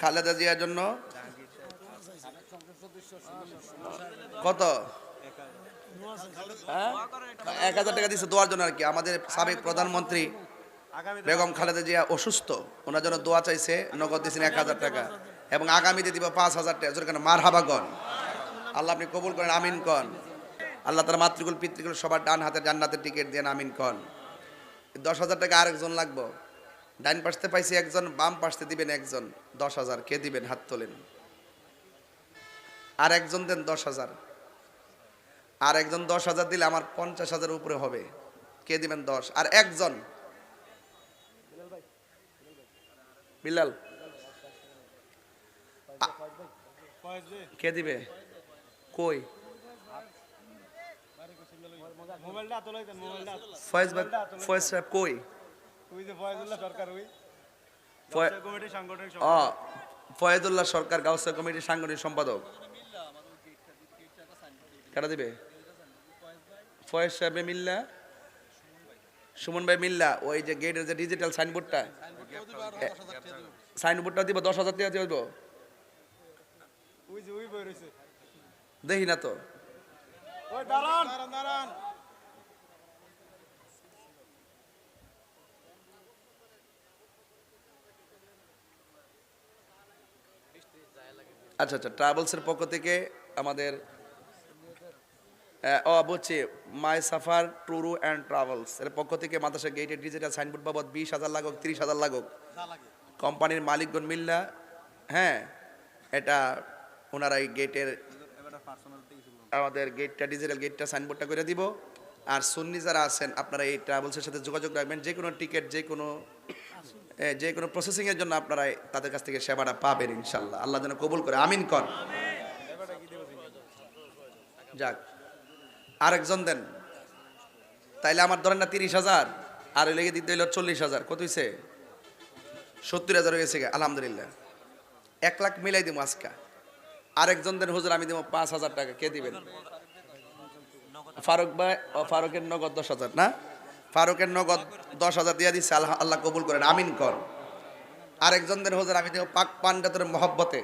খালেদা জিয়ার জন্য? কত? হ্যাঁ? এক হাজার টাকা দিচ্ছে দোয়ার জন্য আর কি। আমাদের সাবেক প্রধানমন্ত্রী বেগম খালেদা জিয়া অসুস্থ। ওনার জন্য দোয়া চাইছে, নগদ দিয়েছেন এক হাজার টাকা। এবং আগামীতে দিব পাঁচ হাজার টাকা। যেখানে মার হাবাগন আল্লাহ আপনি কবুল করেন, আমিন কন। আল্লাহ তার মাতৃকুল, পিতৃকুল সবার ডান হাতে জান্নাতের টিকিট দেন আমিন কন। দশ হাজার টাকা আরেকজন লাগবো। ডাইন পাশতে পাইছি একজন বাম পাশতে দিবেন একজন দশ হাজার। কে দিবেন? হাত তোলেন। আর একজন দেন দশ হাজার। আর একজন দশ হাজার দিলে আমার পঞ্চাশ হাজার উপরে হবে। কে দিবেন? দশ। আর একজন। বিল্লাল। আ- কে দিবে? কই? ফয়েজ ফয়েজ সাহেব কই? ওই যে ফয়জুল্লাহ সরকার ওই। ফয়েদুল্লাহ সরকার গাউসা কমিটির সাংগঠনিক সম্পাদক। কারা দিবে? ফয়েজ সাহেব মিল্লা সুমন ভাই মিল্লা ওই যে গেটের যে ডিজিটাল সাইনবোর্ডটা সাইনবোর্ডটা দিব দশ হাজার টাকা দিব। ওই যে ওই বই রয়েছে। দেখি না তো। ওই দাঁড়ান দাঁড়ান। আচ্ছা আচ্ছা ট্রাভেলসের পক্ষ থেকে আমাদের ও বুঝছি my Safar tour and travels. এর পক্ষ থেকে মাদ্রাসা গেটের ডিজিটাল সাইনবোর্ড বাবদ বিশ হাজার লাগুক তিরিশ হাজার লাগুক কোম্পানির মালিকগণ মিল্লা হ্যাঁ এটা ওনারা এই গেটের, আমাদের গেটটা, ডিজিটাল গেটটা সাইনবোর্ডটা করে দিব। আর সুন্নি যারা আছেন, আপনারা এই ট্রাভেলসের সাথে যোগাযোগ রাখবেন। যে কোনো টিকিট, যে কোনো যে কোনো প্রসেসিংয়ের জন্য আপনারা তাদের কাছ থেকে সেবাটা পাবেন ইনশাল্লাহ আল্লাহ যেন কবুল করে আমিন কর। যাক আরেকজন দেন। তাইলে আমার ধরেন না তিরিশ হাজার আর লেগে দিতে হইল চল্লিশ হাজার। কত হয়েছে সত্তর হাজার হয়ে গেছে গে, আলহামদুলিল্লাহ। এক লাখ মিলাই দিব আজকা। আরেকজন দেন হুজুর আমি দিব পাঁচ হাজার টাকা। কে দিবেন? ফারুক ভাই ফারুকের নগদ দশ হাজার না? ফারুকের নগদ দশ হাজার দিয়ে দিচ্ছে আল্লাহ আল্লাহ কবুল করেন আমিন কর। আরেকজন দেন হুজুর আমি দেব পাক পান্ডাতের মহব্বতে।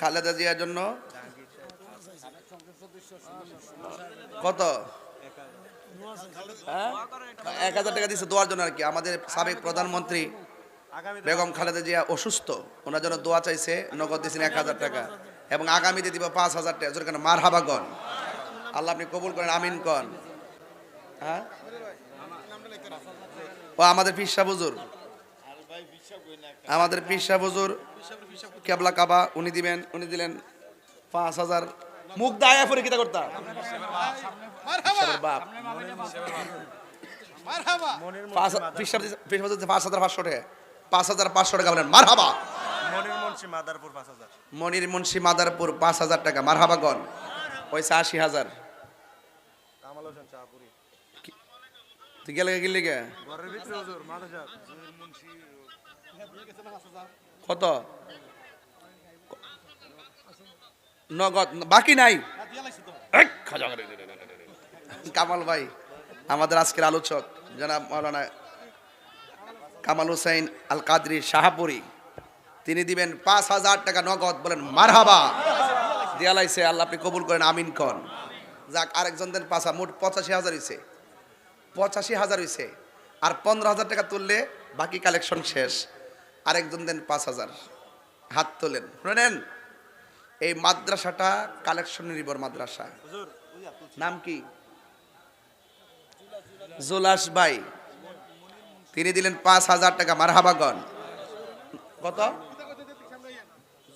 খালেদা জিয়ার জন্য কত? এক হাজার টাকা দিচ্ছে দোয়ার জন্য আর কি। আমাদের সাবেক প্রধানমন্ত্রী বেগম খালেদা জিয়া অসুস্থ ওনার জন্য দোয়া চাইছে নগদ দিয়েছেন এক হাজার টাকা। এবং আগামীতে দিব পাঁচ হাজার টাকা। মার হাবাগন আল্লাহ আপনি কবুল করেন আমিন কন। হ্যাঁ? ও আমাদের পিসা বুজুর আমাদের পিসা বুজুর কেবলা কাবা উনি দিবেন উনি দিলেন পাঁচ হাজার। মুখ দায়া পরে কিতা করতাম বাপ পাঁচ হাজার পাঁচশো টাকা। পাঁচ হাজার পাঁচশো টাকা বলেন মনির মুন্সি মাদারপুর পাঁচ হাজার। মনির মুন্সি মাদারপুর পাঁচ হাজার টাকা মারহাবাগন পয়সা আশি হাজার কামাল হোসেন চাপুরি তুই গেলে গেলি গে। কত? নগদ বাকি নাই। কামাল ভাই আমাদের আজকের আলোচক জনাব মৌলানা কামাল হুসাইন আল কাদরি শাহাপুরি। তিনি দিবেন পাঁচ হাজার টাকা নগদ বলেন মারহাবা। দিয়ালাইছে আল্লাহ আপনি কবুল করেন আমিন কন। যাক আরেকজন দেন পাঁচ হাজার মোট পঁচাশি হাজার হয়েছে পঁচাশি হাজার হয়েছে আর পনেরো হাজার টাকা তুললে বাকি কালেকশন শেষ। আরেকজন দেন পাঁচ হাজার। হাত তোলেন। শুনেন এই মাদ্রাসাটা কালেকশন নির্ভর মাদ্রাসা। নাম কি? জোলাস ভাই। তিনি দিলেন পাঁচ হাজার টাকা। মারহাবাগন কত?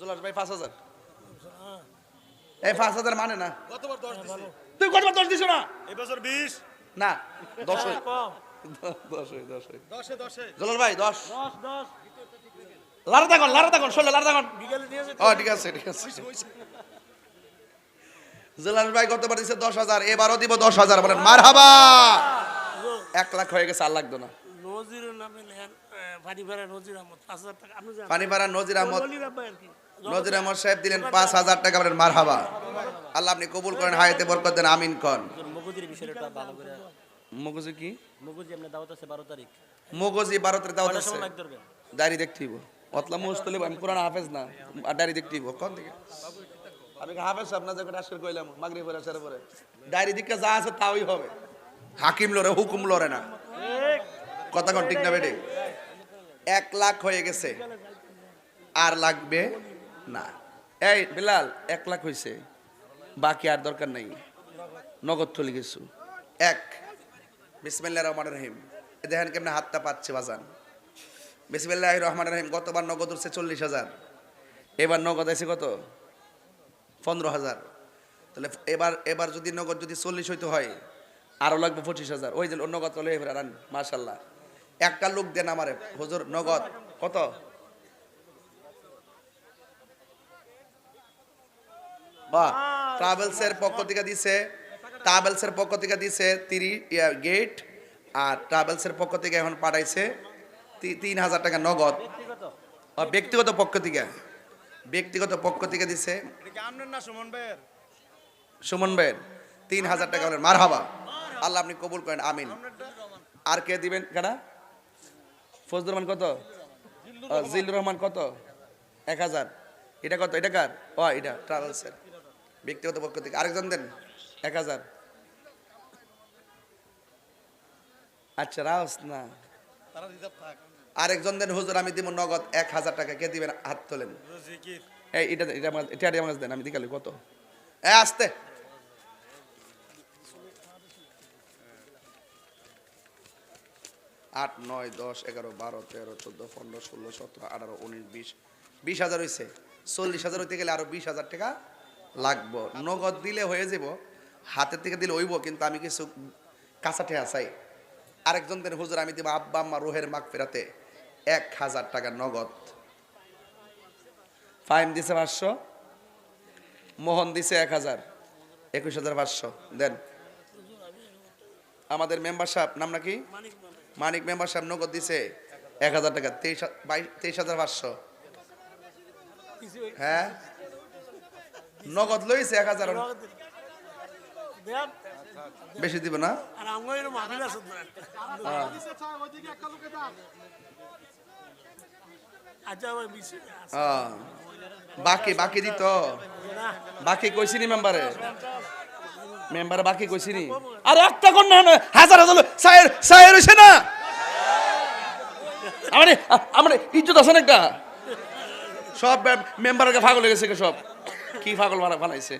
জোলাস ভাই পাঁচ হাজার। এই পাঁচ হাজার মানে না। তুই কতবার দশ দিছ না? এবছর বিশ। না দশ হই। দশ হই, দশ হই। দশে দশে। জুলাস ভাই দশ। দশ দশ। লারা দাগন লারা দাগন শোলে লারা দাগন। বিকেলে নিয়ে যেতে ও ঠিক আছে ঠিক আছে। ভাই গতবার দশ হাজার এবারও দিব দশ হাজার বলেন মার হাবা এক লাখ হয়ে গেছে আর লাগতো না। পানিপাড়া নজির আহমদ নজির আহমদ। সাহেব দিলেন পাঁচ হাজার টাকা বলেন মার হাবা আল্লাহ আপনি কবুল করেন হায়াতে বরকত দেন আমিন কন। মগজির বিষয়টা ভালো করে মগজি কি? মগজি এমনি দাওয়াত আছে বারো তারিখ। মগজি ভারতের দাওয়াত আছে। ডায়েরি দেখতে হইব। অতলা মুস্তলি আমি কোরআন হাফেজ না আর ডায়েরি দেখতে দিব কোন থেকে আমি কি হাফেজ সাহেব না যে আজকে কইলাম? মাগরিব পরে আসার পরে। ডায়েরি দিকে যা আছে তাই হবে। হাকিম লরে হুকুম লরে না। কথা কোন ঠিক না বেটে এক লাখ হয়ে গেছে। আর লাগবে না। এই বিলাল এক লাখ হয়েছে বাকি আর দরকার নাই। নগদ চলে গেছু। এক বিসমিল্লাহ রহমান রহিম। দেখেন কেমনে হাতটা পাচ্ছে বাজান। বিসমিল্লাহ রহমান রহিম, গতবার নগদ উঠছে চল্লিশ হাজার। এবার নগদ আছে কত? পনেরো হাজার। তাহলে এবার এবার যদি নগদ যদি চল্লিশ হইতে হয় আরও লাগবে পঁচিশ হাজার। ওই যে নগদ চলে এবার আন মাশাল্লাহ একটা লোক দেন আমারে, হুজুর, নগদ, কত? বাহ, ট্রাভেলসের পক্ষ থেকে দিছে ট্রাভেলসের পক্ষ থেকে দিছে তিরিশ গেট আর ট্রাভেলসের পক্ষ থেকে এখন পাঠাইছে তিন হাজার টাকা নগদ। ব্যক্তিগত পক্ষ থেকে। ব্যক্তিগত পক্ষ থেকে দিছে। সুমন ভাইয়ের? তিন হাজার টাকা হলেন। মার হাবা আল্লাহ আপনি কবুল করেন। আমিন। আর কে দিবেন কারা ফজলুর রহমান কত? জিল্লুর রহমান। কত? এক হাজার। এটা কত? এটা কার? ও এটা ট্রাভেলসের। ব্যক্তিগত পক্ষ থেকে। আরেকজন দেন। এক হাজার। আচ্ছা রাস না। আরেকজন দেন হুজুর আমি দিব নগদ এক হাজার টাকা। কে দিবেন? হাত তোলেন। এই এটা এটা আমার এটা আমার দেন আমি দিকালি কত? এ আসতে। আট নয় দশ এগারো বারো তেরো চোদ্দ পনেরো ষোলো সতেরো আঠারো উনিশ বিশ। বিশ হাজার হয়েছে চল্লিশ হাজার হইতে গেলে আরও বিশ হাজার টাকা লাগবো। নগদ দিলে হয়ে যাব হাতের থেকে দিলে হইব কিন্তু আমি কিছু কাঁচা ঠেয়া চাই। আরেকজন দেন হুজুর আমি দিব আব্বা আম্মা রোহের মাগ ফেরাতে এক হাজার টাকা নগদ। ফাইম দিছে পাঁচশো মোহন দিছে এক হাজার একুশ হাজার পাঁচশো। দেন আমাদের মেম্বার সাহেব নাম নাকি? মানিক মানে মেম্বার সাহেব নগদ দিছে এক হাজার টাকা তেইশ বাইশ তেইশ হাজার পাঁচশো। হ্যাঁ? নগদ লইছে এক হাজার। বেশি দিব না। আচ্ছা আছে। বাকি বাকি দিত। না। বাকি কইছিনি মেম্বারে? মেম্বারে বাকি কইছিনি? আরে একটা কোন না হাজার হাজার সায়ের সায়ের হইছে না? আমার আমার ইজ্জত আছে না একটা? সব মেম্বারকে হয়ে গেছে কে সব। কি মারা বানাইছে?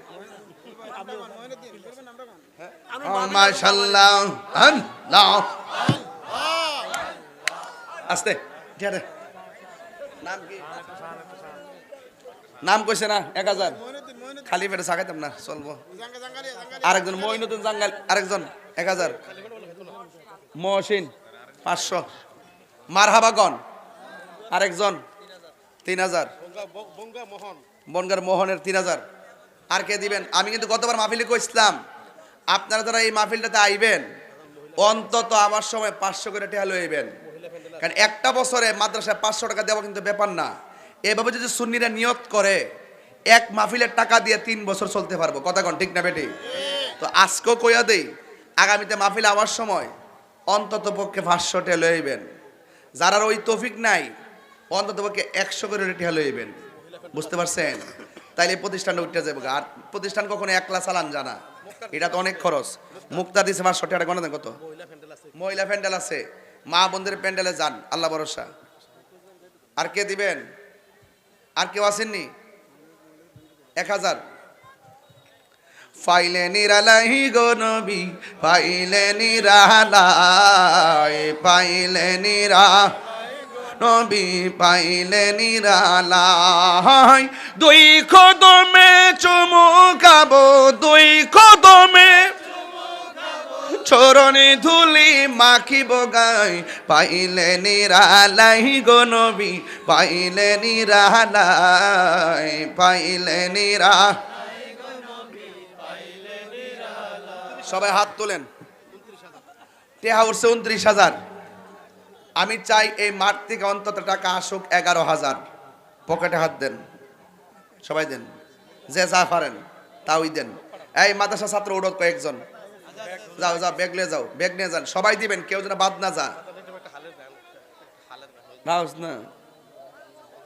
মাশাল্লাহ আল্লাহ। আস্তে নাম কি? নাম কইছে না এক হাজার। খালি পেটে সাকাইতাম না চলবো। আরেকজন মইনুদ্দিন জাঙ্গাল আরেকজন এক হাজার। মহসিন পাঁচশো। মারহাবাগন আরেকজন তিন হাজার। বনগার মোহনের তিন হাজার। আর কে দিবেন? আমি কিন্তু গতবার মাহফিলে কইছিলাম। আপনারা যারা এই মাহফিলটাতে আইবেন, অন্তত আমার সময় পাঁচশো করে টেহা লইবেন কারণ একটা বছরে মাদ্রাসায় পাঁচশো টাকা দেওয়া কিন্তু ব্যাপার না। এভাবে যদি সুন্নিরা নিয়ত করে, এক মাহফিলের টাকা দিয়ে তিন বছর চলতে পারব। কথা কন, ঠিক না বেটি? তো আজকেও কইয়া দেই, আগামীতে মাহফিলে আওয়ার সময় অন্তত পক্ষে পাঁচশো টেহা লইবেন যারা ওই তৌফিক নাই, অন্তত পক্ষে একশো করে টেহা লইবেন বুঝতে পারছেন? তাইলে প্রতিষ্ঠানটা উঠতে যাবে আর প্রতিষ্ঠান কখনো একলা চালান জানা এটা তো অনেক খরচ। মুক্তা দিছে পাঁচশো টাকা। গণনা কত? মহিলা প্যান্ডেল আছে। মা বোনদের প্যান্ডেলে যান আল্লাহ ভরসা। আর কে দিবেন? আর কেউ আসেননি? এক হাজার। ফাইলে নিরালাই গো নবী পাইলে নিরালাই পাইলে নিরা নবী পাইলে নিরালাই। দুই কদমে চুমুকাবো দুই কদমে চরণে ধুলি মাখিব গাই, পাইলে নিরালাই গো নবী, পাইলে নিরালাই, পাইলে নিরা সবাই হাত তোলেন। টেহা উঠছে উনত্রিশ হাজার। আমি চাই এই মাঠ থেকে অন্তত টাকা আসুক এগারো হাজার। পকেটে হাত দেন। সবাই দেন। যে যা পারেন, তাওই দেন। এই মাদ্রাসা ছাত্র উঠত কয়েকজন। যাও যাও ব্যাগ নিয়ে যাও ব্যাগ নিয়ে যান। সবাই দিবেন কেউ যেন বাদ না যা রাউস না।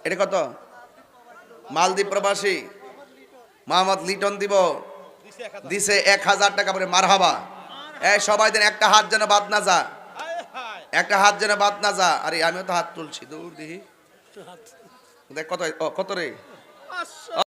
এটা কত? মালদ্বীপ প্রবাসী মোহাম্মদ লিটন দিব। দিছে এক হাজার টাকা করে মারহাবা। এই সবাই দেন একটা হাত যেন বাদ না যা একটা হাত যেন বাদ না যা আরে আমিও তো হাত তুলছি দূর দিহি। দেখ কত কত রে?